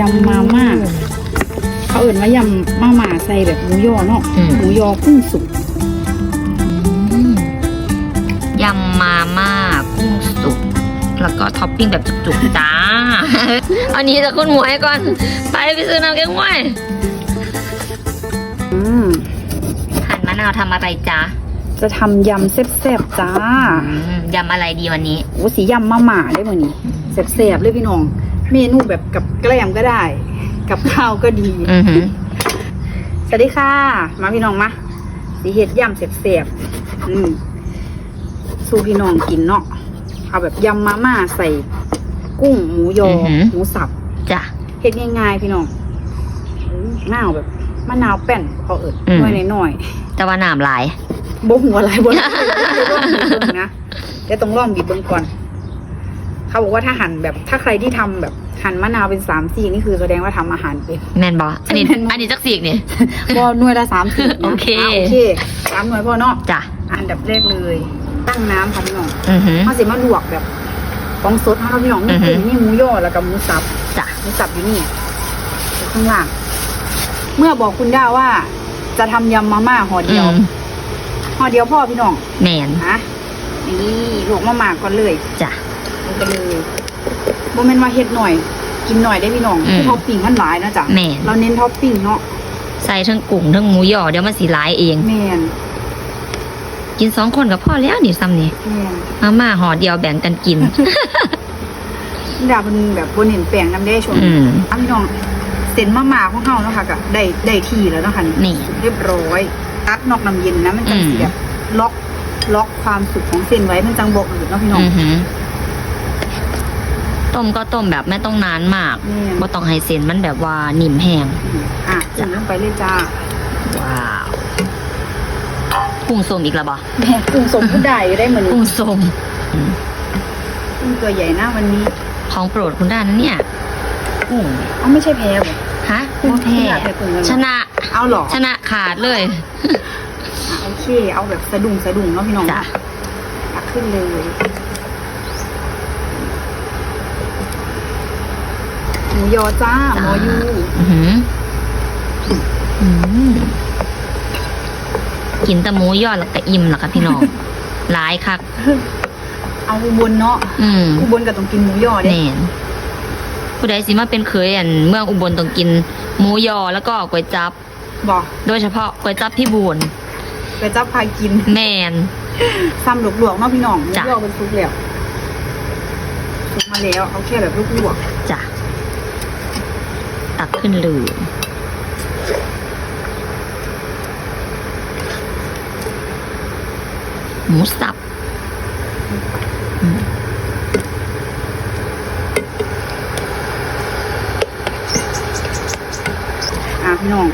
ยำมาม่าเขาเอิ่นว่ายำมาม่าใส่แบบหมูยอเนาะอืม หมูยอกุ้งสุกอืมยำมาม่ากุ้งสุก แล้วก็ท็อปปิ้งแบบจุกๆจ้า เอานี้จากคุณหมวยก่อน ไปไปซื้อน้ำแกงหวยอืมหั่นมะนาวทำอะไรจ๊ะจะทำยำแซ่บๆจ้าอืมยำอะไรดีวันนี้ โอ้สียำมาม่าได้มื้อนี้แซ่บๆเลยพี่น้อง เมนูแบบกับแกล้มก็ได้ กับข้าวก็ดีอือหือ สวัสดีค่ะ มาพี่น้องมาสีเห็ดยำแซ่บๆอืมสู้พี่น้องกินเนาะเอาแบบยำมาม่าใส่ กุ้งหมูยออหมูสับจ้ะ เห็ดง่ายๆพี่น้องอื้อหน้าวแบบมะนาวแป้นพอเอิดอืมน้อยหน่อยแต่ว่าน้ำหลาย ๆบ่หัวอะไรบ่ได้นะเดี๋ยวต้องลองบีบเบิ้งก่อน เขาบอกว่าถ้าหั่นแบบถ้าใครที่ทำแบบหั่นมะนาวเป็นสามสี่นี่คือแสดงว่าทำอาหารเป็นแมนบออันนี้แม่นบ่อันนี้จักสีกนี่บ่หน่วยละสามสิบโอเคโอเคสามหน่วยพอเนาะจ้ะอันดับแรกเลย ตั้งน้ำค่ะพี่น้องอือหือเขาสิมาลวกแบบของสดเขาพี่น้องมีอือฮึกุ้งมีหมูย่อแล้วก็หมูสับจ้ะหมูสับอยู่นี่อยู่ข้างล่างเมื่อบอกคุณด้าว่า จะทำยำมาม่าห่ออืเดียวมห่อเดียวพ่อพี่น้องแมนนะนี่ลวกมาม่าก่อนเลยจ้ะลง ไปเลยโมเมนว่าเฮ็ดหน่อย กินหน่อยได้พี่น้องอืมคือท็อปปิ้งมันหลายนะจ๊ะแม่น เราเน้นท็อปปิ้งเนาะใส่ทั้งกุ้งทั้งหมูหยอเดี๋ยวมันสีหลายเอง แมนกินสองคนกับพ่อแล้วนี่ซ้ำนี่แมนมาม่าห่อเดียวแบ่งกันกินดาเป็นแบบบนเห็นแปลงน้ำได้ช่วงอืนี้มอะพี่น้องเส้นมาม่าของเฮาเนาะค่ะก็ได้ได้ที่แล้วเนาะค่ะนี่ เรียบร้อย ตัดนอกน้ำเย็นนะมันจะอืมแบบล็อกล็อกความสุกของเส้นไว้มันจังบอกอืดเนาะพี่น้อง อือหือ ต้มก็ต้มแบบไม่ต้องนานมากแม่น บ่ต้องให้เส้นมันแบบว่านิ่มแห้ง อะจุ่มลงไปเลยจ้าว้าวกุ้งส้มอีกแล้วบ่แม่กุ้งสมผู้ใดได้เหมือนกุ้งส้มอืมกุ้งตัวใหญ่นะวันนี้ของโปรดคุณด้านนะเนี่ยกุ้งเอ้าไม่ใช่แพ้บ่ ฮะกุ้งโอเคขนาดแพ้กุ้งเลยเหรอชนะ เอาเหรอชนะขาดเลยอะโอเค เอาแบบสะดุ้งสะดุ้งเนาะพี่น้องจ้ะ ตักขึ้นเลย มูยอจ้าหมอยูอือหืออืมกินแตะหมูยอดแล้วก็อิ่มแล้วค่ะพี่น้อง หลายคัก เอาอุบลเนาะอืมอุบลก็ต้องกินหมูยอเด้แน่นผู้ใดสิมาเป็นเคยอันเมืองอุบลต้องกินหมูยอแล้วก็ก๋วยจับ บอกโดยเฉพาะก๋วยจับพี่บูนไปจับพากินแมน ซ้ำหลวกๆเนาะพี่น้องหมูจ้ะ ยอเป็นซุปแล้วซุปมาแล้วเอาแค่แบบลวกจ้ะ ตักขึ้นเลยหมูสับๆอะพี่น้อง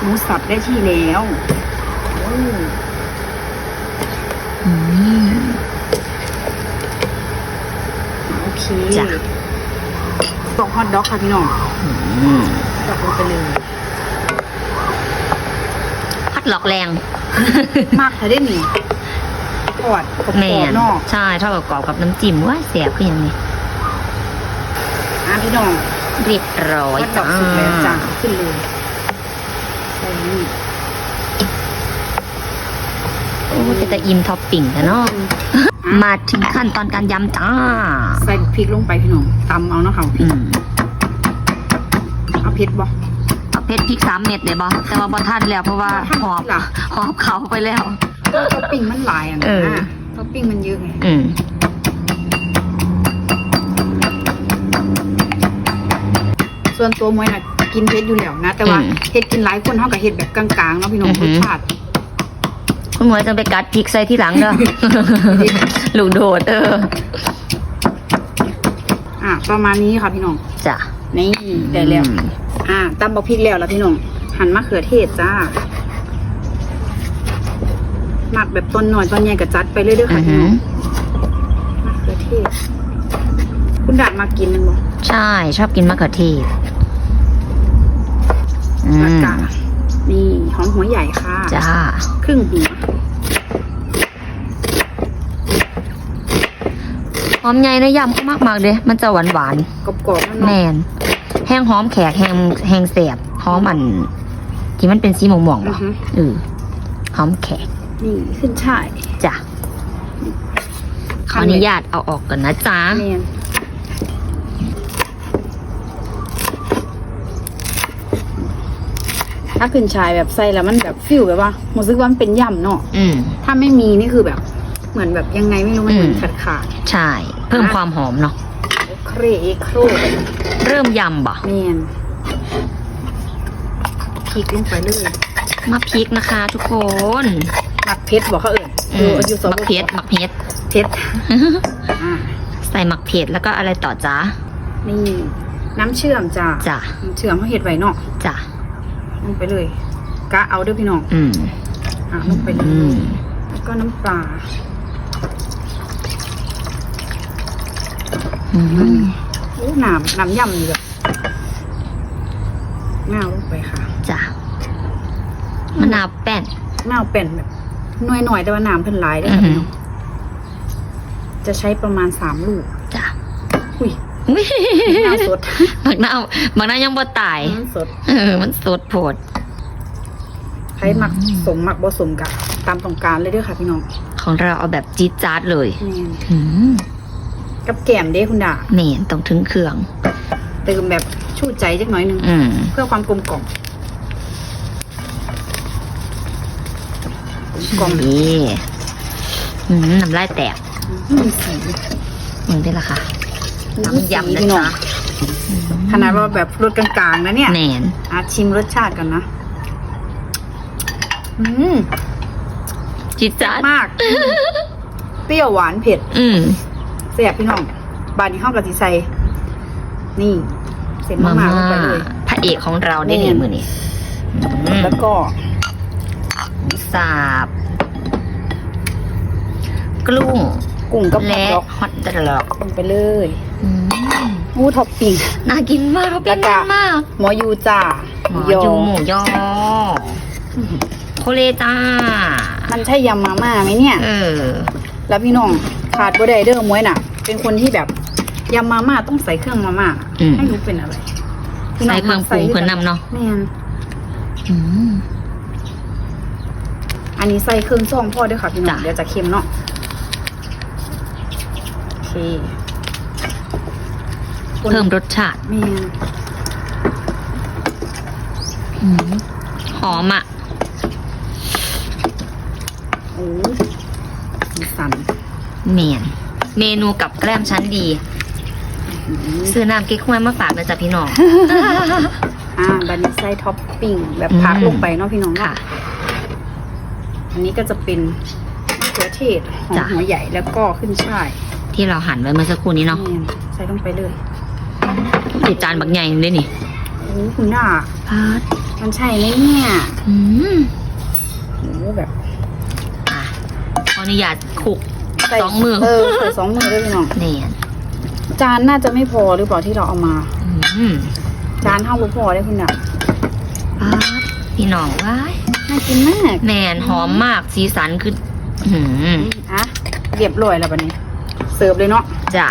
หมูสับได้ที่แล้วโอ้อืมโอเคจ้ะต อกฮอทด็อกค่ะพี่น้องอืมตอกลงไปเลยพัดหลอกแรง มากเธอได้หนิทอดกรอบแมนๆเนาะใช่ทอดกรอบๆกับน้ำจิ้มว่าแสบคืออย่างนี้อะพี่น้องเรียบร้อยฮอทด็อกสุกแล้วจ้าขึ้นเลยใส่นี่ โอ้จะแต่อิ่มท็อปปิ้งแล้วเนาะอะมาถึงขั้นตอนการยำจ้า ใส่พริกลงไปพี่น้องตำเอาเนาะค่ะอืมเอาเผ็ดบ่เอาเพชรพริกสามเม็ดเลยบอแต่ว่าบอท่านแล้วเพราะว่าหอบล่ะหอบเขาไปแล้วท็อปปิ้งมันหลายอะเอนะอท็อปปิ้งมันเยอะไงอืมส่วนตัวมวยน่ะกินเผ็ดอยู่แล้วนะ แต่ว่าอืมเฮ็ดกินหลายคนเท่ากับเฮ็ดแบบกลางๆเนาะพี่น้องอือหืรอสชาติคุณ หมวยจะไปกัดพริกใส่ที่หลังเด้อ ลูกโดดเอออะประมาณนี้ค่ะพี่น้อง จ้ะนี่ได้แล้วอ่าตำบักพริกแล้วแล้วพี่น้อง หั่นมะเขือเทศจ้าหมักแบบต้นหน่อยต้นใหญ่กับจัดไปเรื่อยๆอืค่ะอพี่หืน้อองมะเขือเทศ คุณดาดมากินมันบ่ใช่ ชอบกินมะเขือเทศอืมะมกา นี่หอมหัวใหญ่ค่ะ จ้า ครึ่งหัว หอมใหญ่นะยำก็มากมากๆเลยมันจะหวานหวานกรอบๆๆเนาะแมนห้งหอมแขกแห้งแห้งแสบหอมอัน ที่มันเป็นสีม่วงๆอืบ่อฮึเออหอมแขก นี่ขึ้นช่ายจ้ะขออนุญาตเอาออกก่อนนะจ๊ะ เมน ถ้าขึ้นชายแบบใส่แล้วมันแบบฟิลแบบว่ารู้สึกว่ามันเป็นย่ำเนาะอืม ถ้าไม่มีนี่คือแบบ เหมือนแบบยังไงไม่รู้มันเหมือนอืม ขาดขาดใช่ เพิ่มความหอมเนาะๆเครเอโครเริ่มยำบ่เมนพริกลงไปเลยมาพริกนะคะ ทุกคนหมักเพชรบอกเขาเอ่ยอืดูมอายุสองมักเพชรมักเพชรเพชรอ่าใส่หมักเผ็ดแล้วก็อะไรต่อจ๊ะนี่น้ำเชื่อมจ้าจ้ะน้ำเชื่อมเขาเห็ดไว้เนาะจ้ะ ลงไปเลยกะเอาเด้อพี่น้องอืมอะลงไปเลอืมยแล้วก็น้ำปลาอืมโอ้น้ำน้ำยำนี่แบบง่าวลงไปค่ะจ้ะมะนาวแป้น ง่าวเป็นแบบหน่อยหน่อยๆแต่ว่าน้ำเพิ่นหลายเด้ออือค่ะหืพี่อน้องจะใช้ประมาณสามลูกจ้ะอุ้ย อุ๊ยน้ำสดบักนาวบักนาวยังบ่ตายน้ำสด เออ มันสดโผดใช้หมักสมหมักผสมกับตามต้องการเลยเด้อค่ะพี่น้องของเราเอาแบบจี๊ดจ๊าดเลยแม่นอืมกับแกมเด้คุณดาเมนต้องถึงเครื่อง เติมแบบชูใจจักหน่อยหนึง อืมเพื่อความกลมกล่อมกลมกล่อมดีอืมน้ำลายแตก มีสี มึงได้ละค่ะ น้ำยำนะพี่น้องจ๊ะขนาดว่าแบบรสกลางๆนะเนี่ยแมนอาชิมรสชาติกันนะ อืมจี๊ดจ๊าดมาก เปรี้ยวหวานเผ็ด อืมแซ่บพี่น้อง บานนี้ห้องกับสีใสนี่เสร็จมามาม่าๆลงไปเลยพระเอกของเราได้แม่ดีนมือนี่อืมแล้วก็หมูสาบ กลุ้งกุ้งกับและดอกฮอตดอกลงไปเลย อืมอู้ท็อปปิ้งน่ากินมากเขาเป็นแล้วก็มาก หมอยูจ้าหมอยูหมูยอโคเลจ้า มันใช่ยำมาม่าไหมเนี่ย เออ แล้วพี่น้องขาดบ่ได้เด้อมวยน่ะ เป็นคนที่แบบยำมาม่าต้องใส่เครื่องมาม่าอืมให้รู้เป็นอะไรพี่น้ใส่เครื่องปรุงเพื่อนนำเนาะแม่นอืมอันนี้ใส่เครื่องซ่องพ่อด้วยค่ะพี่น้องจ้ะเดี๋ยวจะเค็มเนาะโอเค เพิ่มรสชาติแม่นอืมหอมอะโอ้มีสันเมนเมนูกับแกล้มชั้นดีอืมซื้อน้ำเก๊กฮวยมาฝากนะจ๊ะพี่น้อง อ่าบันนี้ใส่ท็อปปิ้งแบบพักอืมลงไปเนาะพี่น้องค่ะเนาะอันนี้ก็จะเป็นมะเขือเทศหอมจ้ะหัวใหญ่แล้วก็ขึ้นช่าย ที่เราหั่นไว้เมื่อสักครู่นี้เนาะแม่นใส่ลงไปเลย ติดจานบักใหญ่เลยนี่โอ้คุณน่าพาดมันใช่ไหมเนี่ยอืมโอ้แบบอะขออนุญาตคลุก ใส่สองมือ เออใส่สองมือด้วยพี่น้องเนียนจานน่าจะไม่พอหรือเปล่าที่เราเอามา อืมจานเท่าบ่พอได้คุณน่ะพาดพี่น้องว้ายน่ากินมากแมนหอมมากสีสันคือหืมอะเรียบร้อยแล้วบัดนี้ เสิร์ฟเลยเนาะจ้ะ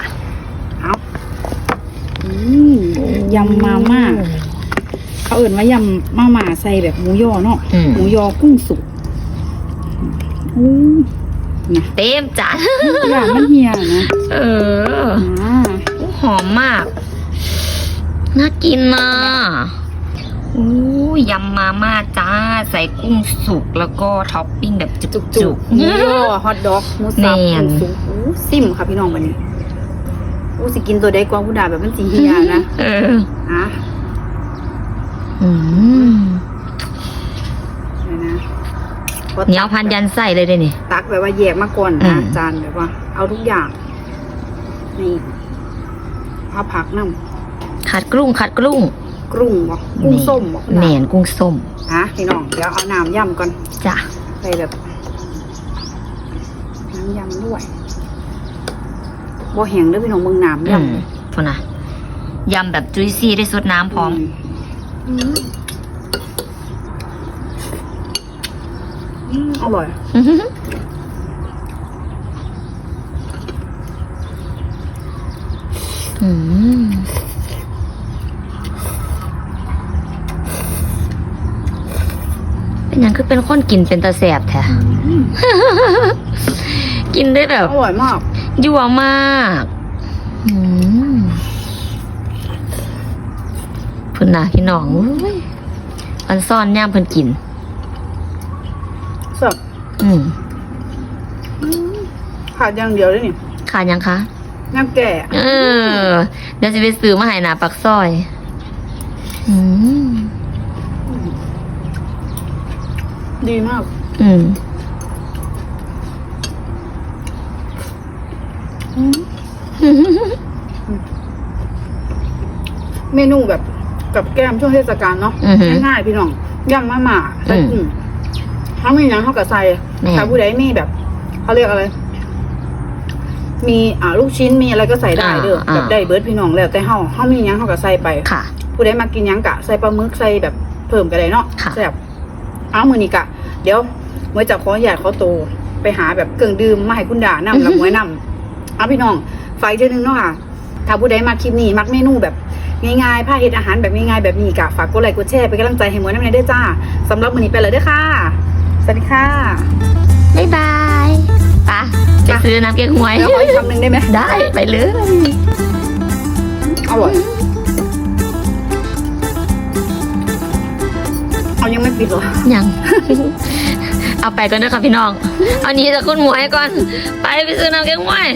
เอาอืม ยำมาม่าเขาเอื่นว่ายำมาม่าใส่แบบหมูยอเนาะอืม หมูยอกุ้งสุกอู้นะเต็มจานอย่างมันเฮียนะเอออ่าหอมมาก น่ากินนะอู้ยำมาม่าจ้า ใส่กุ้งสุกแล้วก็ท็อปปิ้งแบบจุกจุกหมูยอฮอทดอกหมูสับแม่น กุ้งสุกอู้ซิมค่ะพี่น้องบัดนี้ อู้สิกินตัวใดกว่าผู้ด่าแบบมันสีเฮียนะเอออะอืมเดี๋ยวนะพอเหนียวพันยันไส้เลยเด้นี่ ตักแบบว่าแยกมาก่อนอืนะม จานแบบว่า เอาทุกอย่าง นี่ผ้าผักน้ำขัดกรุ้งขัดกรุ้งกรุ้งบอกกุ้งส้มบอกแหนนกุ้งส้มฮะพี่น้องเดี๋ยวเอาน้ำย่ำก่อน จ้ะไปแบบน้ำยำด้วย บ่แห้งเด้อพี่น้องเบิ่งน้ำยำมนี่พุ่นะยำแบบจุยซี่ได้สดน้ำพร้อม อืมอร่อย อืมเป็นยังคือเป็นคนกินเป็นตาแสบแท้ กินได้แบบ อร่อยมาก ยั่วมากอืมพุ่นนะพี่น้องอุ้ยอันซ่อนย่ามเพิ่นกินสับอืมขาดอย่างเดียวเลยนี่ขาดยังคะน้ำแก่เออ เดี๋ยวจะไปซื้อมาให้หนาปักซอยอืมดีมาก อืม เมนูแบบกับแก้มช่วงเทศกาลเนาะอือหือง่ายๆพี่น้องยำมาม่าใส่อืมกุ้งถ้ามีหยังเขากับใส่แม่ถ้าผู้ใดมีแบบเขาเรียกอะไร มีอ่าลูกชิ้นมีอะไรก็ใส่ได้เด้อแบบได้เบิร์ดพี่น้องแล้วแต่เฮาเฮามีหยังเขาก็ใส่ไป ค่ะ ผู้ใดมากินหยังกะใส่ปลาหมึกใส่แบบเพิ่มก็ได้เนาะค่ะ แซ่บเอามือนี้กะ เดี๋ยวเมื่อจะขออยากขอโตวไปหาแบบเครื่องดื่มมาให้คุณด่านำแล้วมวยนำ เอาพี่น้องไฟเท่านึงเนาะค่ะ ถ้าผู้ใดมาคลิปนี้ มักเมนูแบบง่ายๆผ้าเฮ็ดอาหารแบบง่ายๆแบบนี้กะฝากกดไลค์กดแชร์เป็นกำลังใจให้หมวยน้ำในเด้อจ้าสำหรับมื้อนี้ไปเลยเด้อค่ะ สวัสดีค่ะ บ๊ายบายปะจะซื้อน้ำเก๊กฮวย แล้วขออีกคำหนึ่งได้ไหมได้ไปเลยอร่อยเอายังไม่ปิดเหรอ ยัง เอาไปก่อนเด้อค่ะพี่น้อง เอานี้จะคุณหมวยก่อน ไปไปซื้อน้ำเก๊กฮวย